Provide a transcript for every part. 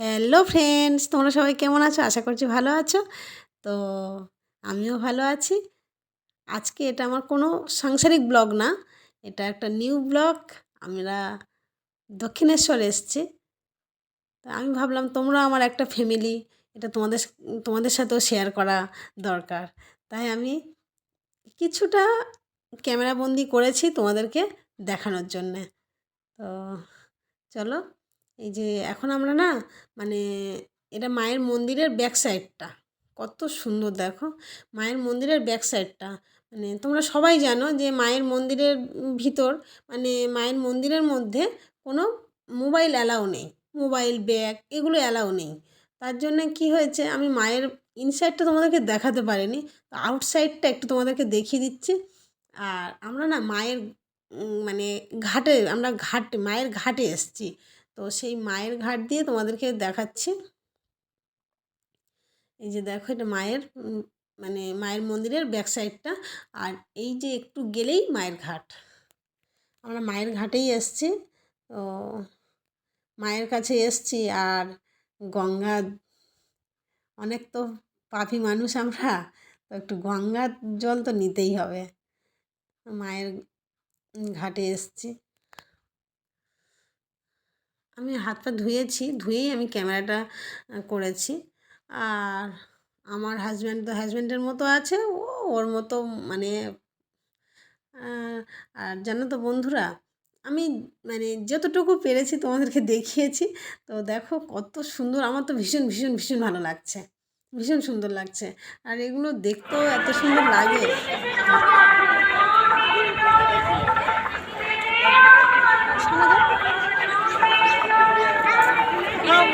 Hello friends, তোমরা সবাই কেমন আছো? আশা করছি ভালো আছো। তো আমিও ভালো আছি। আজকে এটা আমার কোনো সাংসারিক ব্লগ না, এটা একটা নিউ ব্লগ। আমরা দক্ষিণেশ্বর এসছি। তা আমি ভাবলাম তোমরা আমার একটা ফ্যামিলি, এটা তোমাদের তোমাদের সাথেও শেয়ার করা দরকার। তাই আমি কিছুটা ক্যামেরাবন্দি করেছি তোমাদেরকে দেখানোর জন্যে। তো চলো এই যে এখন আমরা না মানে এটা মায়ের মন্দিরের ব্যাক সাইডটা কত সুন্দর দেখো, মায়ের মন্দিরের ব্যাক সাইডটা মানে তোমরা সবাই জানো যে মায়ের মন্দিরের ভিতর মানে মায়ের মন্দিরের মধ্যে কোনো মোবাইল অ্যালাউ নেই। মোবাইল ব্যাগ এগুলো অ্যালাউ নেই। তার জন্যে কী হয়েছে, আমি মায়ের ইনসাইডটা তোমাদেরকে দেখাতে পারিনি, তো আউটসাইডটা একটু তোমাদেরকে দেখিয়ে দিচ্ছি। আর আমরা না মায়ের মানে ঘাটে, আমরা ঘাট, মায়ের ঘাটে এসছি। তো সেই মায়ের ঘাট দিয়ে তোমাদেরকে দেখাচ্ছি। এই যে দেখো এটা মায়ের মানে মায়ের মন্দিরের ব্যাক সাইডটা আর এই যে একটু গেলেই মায়ের ঘাট। আমরা মায়ের ঘাটেই এসছি। তো মায়ের কাছে এসছি আর গঙ্গা, অনেক তো পাপি মানুষ আমরা, তো একটু গঙ্গার জল তো নিতেই হবে। মায়ের ঘাটে এসছি। আমি হাত পা ধুয়েছি, ধুয়েই আমি ক্যামেরাটা করেছি। আর আমার হাজব্যান্ড তো হাজব্যান্ডের মতো আছে, ও ওর মতো মানে আর জানো তো বন্ধুরা, আমি মানে যতটুকু পেরেছি তোমাদেরকে দেখিয়েছি, তো দেখো কত সুন্দর, আমার তো ভীষণ ভীষণ ভীষণ ভালো লাগছে, ভীষণ সুন্দর লাগছে। আর এগুলো দেখতেও এত সুন্দর লাগে। বাবার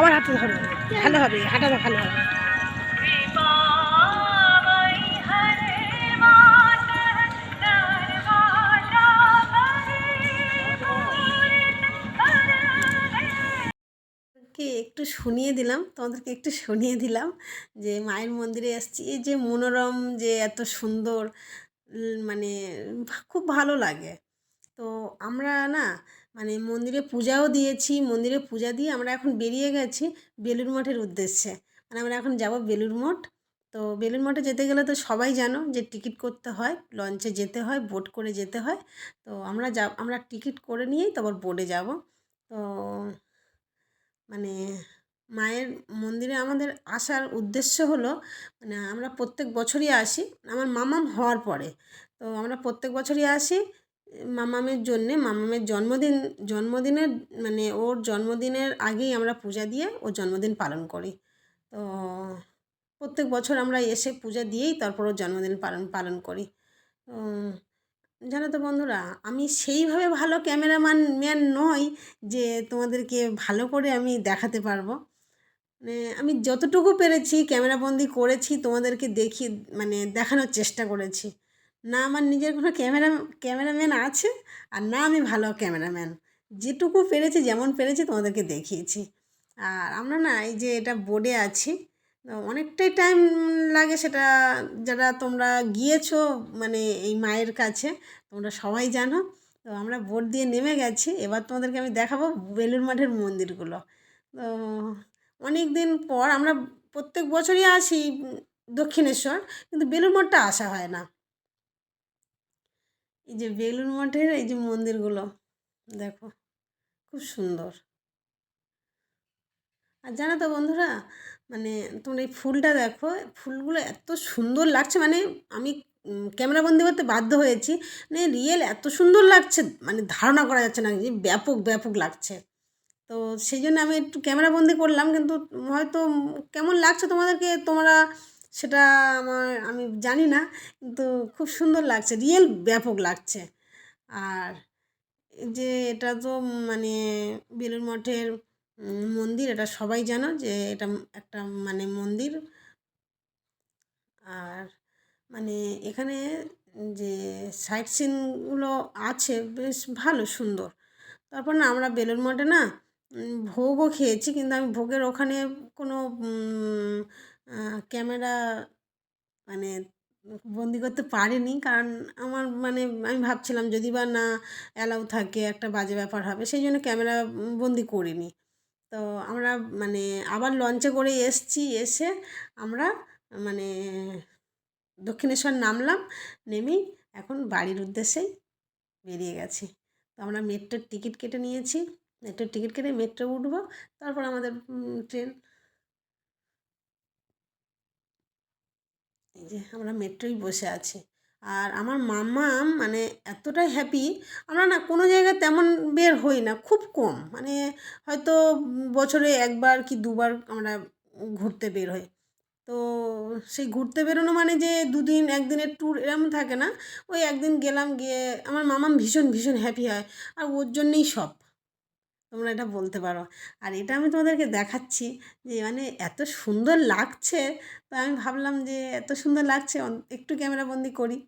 বাবার হাতে ধরো। ভালো হবে, হাঁটাটা ভালো হবে। একটু শুনিয়ে দিলাম, তোমাদেরকে একটু শুনিয়ে দিলাম যে মায়ের মন্দিরে এসছি। এই যে মনোরম, যে এত সুন্দর মানে খুব ভালো লাগে। তো আমরা না মানে মন্দিরে পূজাও দিয়েছি, মন্দিরে পূজা দিয়ে আমরা এখন বেরিয়ে গেছি বেলুর মঠের উদ্দেশ্যে। মানে আমরা এখন যাব বেলুর মঠ। তো বেলুর মঠে যেতে গেলে তো সবাই জানো যে টিকিট করতে হয়, লঞ্চে যেতে হয়, বোট করে যেতে হয়। তো আমরা যা, আমরা টিকিট করে নিয়েই তারপর বোটে যাব। তো মানে মায়ের মন্দিরে আমাদের আসার উদ্দেশ্য হলো মানে আমরা প্রত্যেক বছরই আসি। আমার মামাম হওয়ার পরে। তো আমরা প্রত্যেক বছরই আসি। মামামের জন্যে, মামামের জন্মদিন, জন্মদিনের মানে ওর জন্মদিনের আগেই আমরা পূজা দিয়ে ওর জন্মদিন পালন করি। তো প্রত্যেক বছর আমরা এসে পূজা দিয়েই তারপর ওর জন্মদিন পালন পালন করি। জানো তো বন্ধুরা, আমি সেইভাবে ভালো ক্যামেরাম্যান ম্যান নই যে তোমাদেরকে ভালো করে আমি দেখাতে পারব। মানে আমি যতটুকু পেরেছি, ক্যামেরাবন্দি করেছি, তোমাদেরকে দেখি মানে দেখানোর চেষ্টা করেছি। না আমার নিজের কোনো ক্যামেরা, ক্যামেরাম্যান আছে আর না আমি ভালো ক্যামেরাম্যান। যেটুকু পেরেছি, যেমন পেরেছি তোমাদেরকে দেখিয়েছি। আর আমরা না এই যে এটা বোর্ডে আছি অনেকটাই টাইম লাগে সেটা, যারা তোমরা গিয়েছো মানে এই মায়ের কাছে, তোমরা সবাই জানো। তো আমরা বোট দিয়ে নেমে গেছি, এবার তোমাদেরকে আমি দেখাবো বেলুর মাঠের মন্দিরগুলো। তো অনেক দিন পর আমরা প্রত্যেক বছরই আসি দক্ষিণেশ্বর, কিন্তু বেলুর মঠটা আসা হয় না। এই যে বেলুর মঠের এই যে মন্দিরগুলো, দেখো, খুব সুন্দর। আর জানো তো বন্ধুরা মানে তোমরা এই ফুলটা দেখো, ফুলগুলো এত সুন্দর লাগছে মানে আমি ক্যামেরা বন্দি করতে বাধ্য হয়েছি মানে রিয়েল এত সুন্দর লাগছে মানে ধারণা করা যাচ্ছে না যে ব্যাপক ব্যাপক লাগছে। তো সেই জন্য আমি একটু ক্যামেরা বন্দি করলাম, কিন্তু হয়তো কেমন লাগছে তোমাদেরকে, তোমরা সেটা আমার, আমি জানি না, কিন্তু খুব সুন্দর লাগছে, রিয়েল ব্যাপক লাগছে। আর যে এটা তো মানে বেলুড় মঠের মন্দির, এটা সবাই জানো যে এটা একটা মানে মন্দির। আর মানে এখানে যে সাইট সিনগুলো আছে, বেশ ভালো, সুন্দর। তারপর না আমরা বেলুড় মঠে না ভোগও খেয়েছি, কিন্তু আমি ভোগের ওখানে কোনো ক্যামেরা মানে বন্দি করতে পারিনি। কারণ আমার মানে আমি ভাবছিলাম যদি বা না অ্যালাউ থাকে একটা বাজে ব্যাপার হবে, সেই জন্য ক্যামেরা বন্দি করিনি। তো আমরা মানে আবার লঞ্চে করে এসছি, এসে আমরা মানে দক্ষিণেশ্বর নামলাম, নেমেই এখন বাড়ির উদ্দেশ্যেই বেরিয়ে গেছি। তো আমরা মেট্রোর টিকিট কেটে নিয়েছি। মেট্রোর টিকিট কেটে মেট্রো উঠবো, তারপর আমাদের ট্রেন এই যে আমরা মেট্রোয় বসে আছি। আর আমার মাম্মা মানে এতটাই হ্যাপি আমরা না কোনো জায়গায় তেমন বের হই না, খুব কম। মানে হয়তো বছরে একবার কি দুবার আমরা ঘুরতে বের হই। তো সেই ঘুরতে বেরোনো মানে যে দুদিন একদিনের ট্যুর এরম থাকে না, ওই একদিন গেলাম গিয়ে আমার মামাম ভীষণ ভীষণ হ্যাপি হয়। আর ওর জন্যেই সব। তোমরা এটা বলতে পারো। আর এটা আমি তোমাদেরকে দেখাচ্ছি যে মানে এত সুন্দর লাগছে। তো আমি ভাবলাম যে এত সুন্দর লাগছে একটু ক্যামেরা বন্দি করি।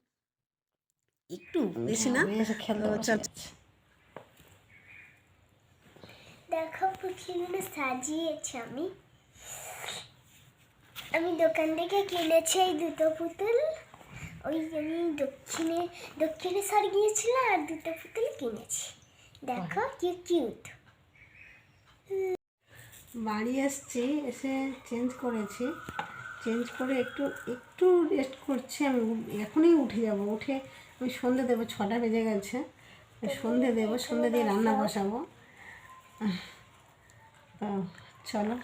একটু বেশি না? তো চল। দেখো পুঁথিগুলো সাজিয়েছি আমি। আমি দোকান থেকে কিনেছি এই দুটো পুতুল। ওই আমি দক্ষিণে দক্ষিণেশ্বর গিয়েছিলাম আর দুটো পুতুল কিনেছি। দেখো কি কিউট বাড়ি আসছি এসে চেঞ্জ করেছি। চেঞ্জ করে একটু একটু রেস্ট করছি আমি। এখনই উঠে যাব। উঠে আমি সন্ধে দেবো ছটা বেজে গেছে। সন্ধে দেবো সন্ধে দিয়ে রান্না বসাবো। তো চলো।